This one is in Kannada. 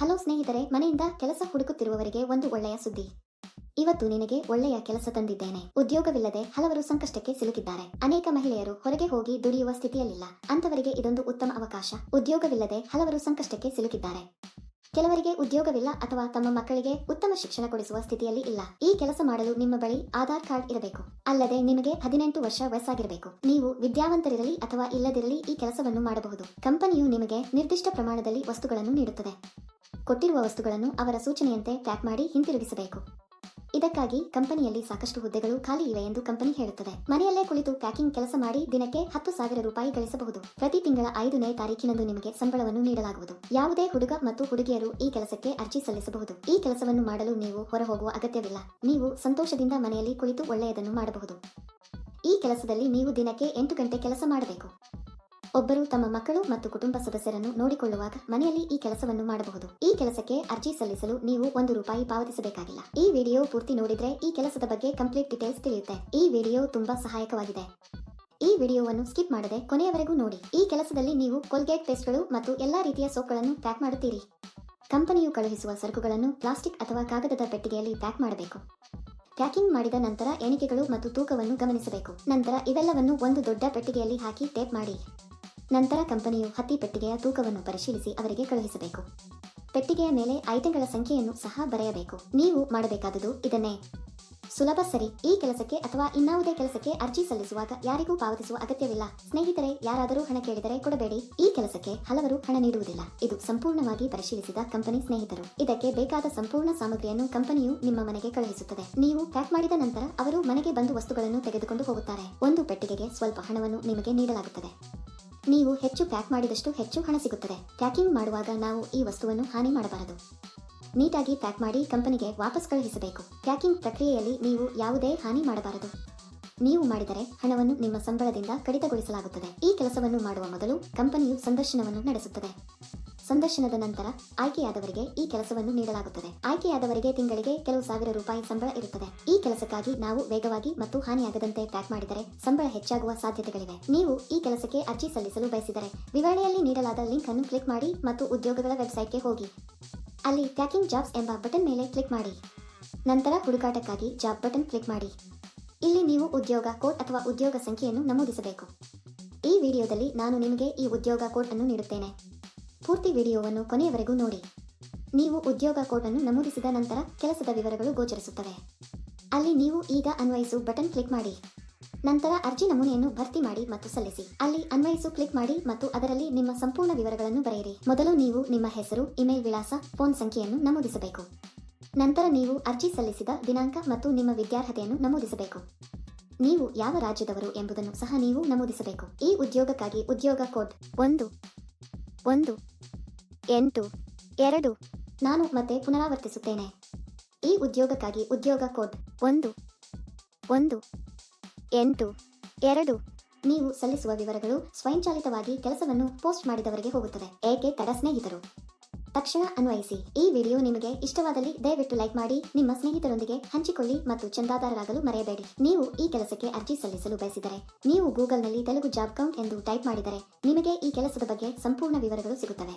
ಹಲೋ ಸ್ನೇಹಿತರೆ, ಮನೆಯಿಂದ ಕೆಲಸ ಹುಡುಕುತ್ತಿರುವವರಿಗೆ ಒಂದು ಒಳ್ಳೆಯ ಸುದ್ದಿ. ಇವತ್ತು ನಿನಗೆ ಒಳ್ಳೆಯ ಕೆಲಸ ತಂದಿದ್ದೇನೆ. ಉದ್ಯೋಗವಿಲ್ಲದೆ ಹಲವರು ಸಂಕಷ್ಟಕ್ಕೆ ಸಿಲುಕಿದ್ದಾರೆ. ಅನೇಕ ಮಹಿಳೆಯರು ಹೊರಗೆ ಹೋಗಿ ದುಡಿಯುವ ಸ್ಥಿತಿಯಲ್ಲಿಲ್ಲ. ಅಂತವರಿಗೆ ಇದೊಂದು ಉತ್ತಮ ಅವಕಾಶ. ಉದ್ಯೋಗವಿಲ್ಲದೆ ಹಲವರು ಸಂಕಷ್ಟಕ್ಕೆ ಸಿಲುಕಿದ್ದಾರೆ. ಕೆಲವರಿಗೆ ಉದ್ಯೋಗವಿಲ್ಲ ಅಥವಾ ತಮ್ಮ ಮಕ್ಕಳಿಗೆ ಉತ್ತಮ ಶಿಕ್ಷಣ ಕೊಡಿಸುವ ಸ್ಥಿತಿಯಲ್ಲಿ ಇಲ್ಲ. ಈ ಕೆಲಸ ಮಾಡಲು ನಿಮ್ಮ ಬಳಿ ಆಧಾರ್ ಕಾರ್ಡ್ ಇರಬೇಕು. ಅಲ್ಲದೆ ನಿಮಗೆ ಹದಿನೆಂಟು ವರ್ಷ ವಯಸ್ಸಾಗಿರಬೇಕು. ನೀವು ವಿದ್ಯಾವಂತರಿರಲಿ ಅಥವಾ ಇಲ್ಲದಿರಲಿ ಈ ಕೆಲಸವನ್ನು ಮಾಡಬಹುದು. ಕಂಪನಿಯು ನಿಮಗೆ ನಿರ್ದಿಷ್ಟ ಪ್ರಮಾಣದಲ್ಲಿ ವಸ್ತುಗಳನ್ನು ನೀಡುತ್ತದೆ. ಕೊಟ್ಟಿರುವ ವಸ್ತುಗಳನ್ನು ಅವರ ಸೂಚನೆಯಂತೆ ಪ್ಯಾಕ್ ಮಾಡಿ ಹಿಂತಿರುಗಿಸಬೇಕು. ಇದಕ್ಕಾಗಿ ಕಂಪನಿಯಲ್ಲಿ ಸಾಕಷ್ಟು ಹುದ್ದೆಗಳು ಖಾಲಿ ಇವೆ ಎಂದು ಕಂಪನಿ ಹೇಳುತ್ತದೆ. ಮನೆಯಲ್ಲೇ ಕುಳಿತು ಪ್ಯಾಕಿಂಗ್ ಕೆಲಸ ಮಾಡಿ ದಿನಕ್ಕೆ ಹತ್ತು ಸಾವಿರ ರೂಪಾಯಿ ಗಳಿಸಬಹುದು. ಪ್ರತಿ ತಿಂಗಳ ಐದನೇ ತಾರೀಕಿನಂದು ನಿಮಗೆ ಸಂಬಳವನ್ನು ನೀಡಲಾಗುವುದು. ಯಾವುದೇ ಹುಡುಗ ಮತ್ತು ಹುಡುಗಿಯರು ಈ ಕೆಲಸಕ್ಕೆ ಅರ್ಜಿ ಸಲ್ಲಿಸಬಹುದು. ಈ ಕೆಲಸವನ್ನು ಮಾಡಲು ನೀವು ಹೊರ ಹೋಗುವ ಅಗತ್ಯವಿಲ್ಲ. ನೀವು ಸಂತೋಷದಿಂದ ಮನೆಯಲ್ಲಿ ಕುಳಿತು ಒಳ್ಳೆಯದನ್ನು ಮಾಡಬಹುದು. ಈ ಕೆಲಸದಲ್ಲಿ ನೀವು ದಿನಕ್ಕೆ ಎಂಟು ಗಂಟೆ ಕೆಲಸ ಮಾಡಬೇಕು. ಒಬ್ಬರು ತಮ್ಮ ಮಕ್ಕಳು ಮತ್ತು ಕುಟುಂಬ ಸದಸ್ಯರನ್ನು ನೋಡಿಕೊಳ್ಳುವಾಗ ಮನೆಯಲ್ಲಿ ಈ ಕೆಲಸವನ್ನು ಮಾಡಬಹುದು. ಈ ಕೆಲಸಕ್ಕೆ ಅರ್ಜಿ ಸಲ್ಲಿಸಲು ನೀವು ಒಂದು ರೂಪಾಯಿ ಪಾವತಿಸಬೇಕಾಗಿಲ್ಲ. ಈ ವಿಡಿಯೋ ಪೂರ್ತಿ ನೋಡಿದ್ರೆ ಈ ಕೆಲಸದ ಬಗ್ಗೆ ಕಂಪ್ಲೀಟ್ ಡೀಟೇಲ್ಸ್ ತಿಳಿಯುತ್ತೆ. ಈ ವಿಡಿಯೋ ತುಂಬಾ ಸಹಾಯಕವಾಗಿದೆ. ಈ ವಿಡಿಯೋವನ್ನು ಸ್ಕಿಪ್ ಮಾಡದೆ ಕೊನೆಯವರೆಗೂ ನೋಡಿ. ಈ ಕೆಲಸದಲ್ಲಿ ನೀವು ಕೋಲ್ಗೇಟ್ ಪೇಸ್ಟ್ಗಳು ಮತ್ತು ಎಲ್ಲಾ ರೀತಿಯ ಸೋಪ್ಗಳನ್ನು ಪ್ಯಾಕ್ ಮಾಡುತ್ತೀರಿ. ಕಂಪನಿಯು ಕಳುಹಿಸುವ ಸರಕುಗಳನ್ನು ಪ್ಲಾಸ್ಟಿಕ್ ಅಥವಾ ಕಾಗದದ ಪೆಟ್ಟಿಗೆಯಲ್ಲಿ ಪ್ಯಾಕ್ ಮಾಡಬೇಕು. ಪ್ಯಾಕಿಂಗ್ ಮಾಡಿದ ನಂತರ ಎಣಿಕೆಗಳು ಮತ್ತು ತೂಕವನ್ನು ಗಮನಿಸಬೇಕು. ನಂತರ ಇವೆಲ್ಲವನ್ನು ಒಂದು ದೊಡ್ಡ ಪೆಟ್ಟಿಗೆಯಲ್ಲಿ ಹಾಕಿ ಟೇಪ್ ಮಾಡಿ. ನಂತರ ಕಂಪನಿಯು ಹತ್ತಿ ಪೆಟ್ಟಿಗೆಯ ತೂಕವನ್ನು ಪರಿಶೀಲಿಸಿ ಅವರಿಗೆ ಕಳುಹಿಸಬೇಕು. ಪೆಟ್ಟಿಗೆಯ ಮೇಲೆ ಐಟಂಗಳ ಸಂಖ್ಯೆಯನ್ನು ಸಹ ಬರೆಯಬೇಕು. ನೀವು ಮಾಡಬೇಕಾದುದು ಇದನ್ನೇ. ಸುಲಭ ಸರಿ. ಈ ಕೆಲಸಕ್ಕೆ ಅಥವಾ ಇನ್ನಾವುದೇ ಕೆಲಸಕ್ಕೆ ಅರ್ಜಿ ಸಲ್ಲಿಸುವಾಗ ಯಾರಿಗೂ ಪಾವತಿಸುವ ಅಗತ್ಯವಿಲ್ಲ. ಸ್ನೇಹಿತರೆ, ಯಾರಾದರೂ ಹಣ ಕೇಳಿದರೆ ಕೊಡಬೇಡಿ. ಈ ಕೆಲಸಕ್ಕೆ ಹಲವರು ಹಣ ನೀಡುವುದಿಲ್ಲ. ಇದು ಸಂಪೂರ್ಣವಾಗಿ ಪರಿಶೀಲಿಸಿದ ಕಂಪನಿ ಸ್ನೇಹಿತರು. ಇದಕ್ಕೆ ಬೇಕಾದ ಸಂಪೂರ್ಣ ಸಾಮಗ್ರಿಯನ್ನು ಕಂಪನಿಯು ನಿಮ್ಮ ಮನೆಗೆ ಕಳುಹಿಸುತ್ತದೆ. ನೀವು ಪ್ಯಾಕ್ ಮಾಡಿದ ನಂತರ ಅವರು ಮನೆಗೆ ಬಂದು ವಸ್ತುಗಳನ್ನು ತೆಗೆದುಕೊಂಡು ಹೋಗುತ್ತಾರೆ. ಒಂದು ಪೆಟ್ಟಿಗೆಗೆ ಸ್ವಲ್ಪ ಹಣವನ್ನು ನಿಮಗೆ ನೀಡಲಾಗುತ್ತದೆ. ನೀವು ಹೆಚ್ಚು ಪ್ಯಾಕ್ ಮಾಡಿದಷ್ಟು ಹೆಚ್ಚು ಹಣ ಸಿಗುತ್ತದೆ. ಪ್ಯಾಕಿಂಗ್ ಮಾಡುವಾಗ ನಾವು ಈ ವಸ್ತುವನ್ನು ಹಾನಿ ಮಾಡಬಾರದು. ನೀಟಾಗಿ ಪ್ಯಾಕ್ ಮಾಡಿ ಕಂಪನಿಗೆ ವಾಪಸ್ ಕಳುಹಿಸಬೇಕು. ಪ್ಯಾಕಿಂಗ್ ಪ್ರಕ್ರಿಯೆಯಲ್ಲಿ ನೀವು ಯಾವುದೇ ಹಾನಿ ಮಾಡಬಾರದು. ನೀವು ಮಾಡಿದರೆ ಹಣವನ್ನು ನಿಮ್ಮ ಸಂಬಳದಿಂದ ಕಡಿತಗೊಳಿಸಲಾಗುತ್ತದೆ. ಈ ಕೆಲಸವನ್ನು ಮಾಡುವ ಮೊದಲು ಕಂಪನಿಯು ಸಂದರ್ಶನವನ್ನು ನಡೆಸುತ್ತದೆ. ಸಂದರ್ಶನದ ನಂತರ ಆಯ್ಕೆಯಾದವರಿಗೆ ಈ ಕೆಲಸವನ್ನು ನೀಡಲಾಗುತ್ತದೆ. ಆಯ್ಕೆಯಾದವರಿಗೆ ತಿಂಗಳಿಗೆ ಕೆಲವು ಸಾವಿರ ರೂಪಾಯಿ ಸಂಬಳ ಇರುತ್ತದೆ. ಈ ಕೆಲಸಕ್ಕಾಗಿ ನಾವು ವೇಗವಾಗಿ ಮತ್ತು ಹಾನಿಯಾಗದಂತೆ ಪ್ಯಾಕ್ ಮಾಡಿದರೆ ಸಂಬಳ ಹೆಚ್ಚಾಗುವ ಸಾಧ್ಯತೆಗಳಿವೆ. ನೀವು ಈ ಕೆಲಸಕ್ಕೆ ಅರ್ಜಿ ಸಲ್ಲಿಸಲು ಬಯಸಿದರೆ ವಿವರಣೆಯಲ್ಲಿ ನೀಡಲಾದ ಲಿಂಕ್ ಅನ್ನು ಕ್ಲಿಕ್ ಮಾಡಿ ಮತ್ತು ಉದ್ಯೋಗಗಳ ವೆಬ್ಸೈಟ್ಗೆ ಹೋಗಿ. ಅಲ್ಲಿ ಪ್ಯಾಕಿಂಗ್ ಜಾಬ್ಸ್ ಎಂಬ ಬಟನ್ ಮೇಲೆ ಕ್ಲಿಕ್ ಮಾಡಿ. ನಂತರ ಹುಡುಕಾಟಕ್ಕಾಗಿ ಜಾಬ್ ಬಟನ್ ಕ್ಲಿಕ್ ಮಾಡಿ. ಇಲ್ಲಿ ನೀವು ಉದ್ಯೋಗ ಕೋಡ್ ಅಥವಾ ಉದ್ಯೋಗ ಸಂಖ್ಯೆಯನ್ನು ನಮೂದಿಸಬೇಕು. ಈ ವಿಡಿಯೋದಲ್ಲಿ ನಾನು ನಿಮಗೆ ಈ ಉದ್ಯೋಗ ಕೋಡ್ ಅನ್ನು ನೀಡುತ್ತೇನೆ. ಪೂರ್ತಿ ವಿಡಿಯೋವನ್ನು ಕೊನೆಯವರೆಗೂ ನೋಡಿ. ನೀವು ಉದ್ಯೋಗ ಕೋಡ್ ಅನ್ನು ನಮೂದಿಸಿದ ನಂತರ ಕೆಲಸದ ವಿವರಗಳು ಗೋಚರಿಸುತ್ತವೆ. ಅಲ್ಲಿ ನೀವು ಈಗ ಅನ್ವಯಿಸು ಬಟನ್ ಕ್ಲಿಕ್ ಮಾಡಿ. ನಂತರ ಅರ್ಜಿ ನಮೂನೆಯನ್ನು ಭರ್ತಿ ಮಾಡಿ ಮತ್ತು ಸಲ್ಲಿಸಿ. ಅಲ್ಲಿ ಅನ್ವಯಿಸು ಕ್ಲಿಕ್ ಮಾಡಿ ಮತ್ತು ಅದರಲ್ಲಿ ನಿಮ್ಮ ಸಂಪೂರ್ಣ ವಿವರಗಳನ್ನು ಬರೆಯಿರಿ. ಮೊದಲು ನೀವು ನಿಮ್ಮ ಹೆಸರು, ಇಮೇಲ್ ವಿಳಾಸ, ಫೋನ್ ಸಂಖ್ಯೆಯನ್ನು ನಮೂದಿಸಬೇಕು. ನಂತರ ನೀವು ಅರ್ಜಿ ಸಲ್ಲಿಸಿದ ದಿನಾಂಕ ಮತ್ತು ನಿಮ್ಮ ವಿದ್ಯಾರ್ಹತೆಯನ್ನು ನಮೂದಿಸಬೇಕು. ನೀವು ಯಾವ ರಾಜ್ಯದವರು ಎಂಬುದನ್ನು ಸಹ ನೀವು ನಮೂದಿಸಬೇಕು. ಈ ಉದ್ಯೋಗಕ್ಕಾಗಿ ಉದ್ಯೋಗ ಕೋಡ್ ಒಂದು ಒಂದು, ಎಂಟು, ಎರಡು, ನಾನು ಮತ್ತೆ ಪುನರಾವರ್ತಿಸುತ್ತೇನೆ. ಈ ಉದ್ಯೋಗಕ್ಕಾಗಿ ಉದ್ಯೋಗ ಕೋಡ್ ಒಂದು ಒಂದು, ಎಂಟು, ಎರಡು ನೀವು ಸಲ್ಲಿಸುವ ವಿವರಗಳು ಸ್ವಯಂಚಾಲಿತವಾಗಿ ಕೆಲಸವನ್ನು ಪೋಸ್ಟ್ ಮಾಡಿದವರಿಗೆ ಹೋಗುತ್ತದೆ ಏಕೆ ತಡ ಸ್ನೇಹಿತರು? ತಕ್ಷಣ ಅನ್ವಯಿಸಿ, ಈ ವಿಡಿಯೋ ನಿಮಗೆ ಇಷ್ಟವಾದಲ್ಲಿ ದಯವಿಟ್ಟು ಲೈಕ್ ಮಾಡಿ, ನಿಮ್ಮ ಸ್ನೇಹಿತರೊಂದಿಗೆ ಹಂಚಿಕೊಳ್ಳಿ ಮತ್ತು ಚಂದಾದಾರರಾಗಲು ಮರೆಯಬೇಡಿ. ನೀವು ಈ ಕೆಲಸಕ್ಕೆ ಅರ್ಜಿ ಸಲ್ಲಿಸಲು ಬಯಸಿದರೆ, ನೀವು ಗೂಗಲ್ನಲ್ಲಿ ತೆಲುಗು ಜಾಬ್ ಕೌಂಟ್ ಎಂದು ಟೈಪ್ ಮಾಡಿದರೆ, ನಿಮಗೆ ಈ ಕೆಲಸದ ಬಗ್ಗೆ ಸಂಪೂರ್ಣ ವಿವರಗಳು ಸಿಗುತ್ತವೆ.